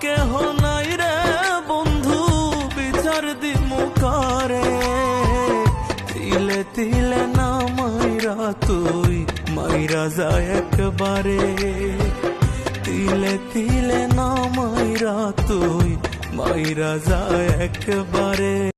কেহ নাই রে বন্ধু, বিচার দিমু করে? তিলে তিলে না মাইরা তুই, মাইরা যায় একবারে। তিলে তিলে না মাইরা তুই, মাইরা যায় একবারে।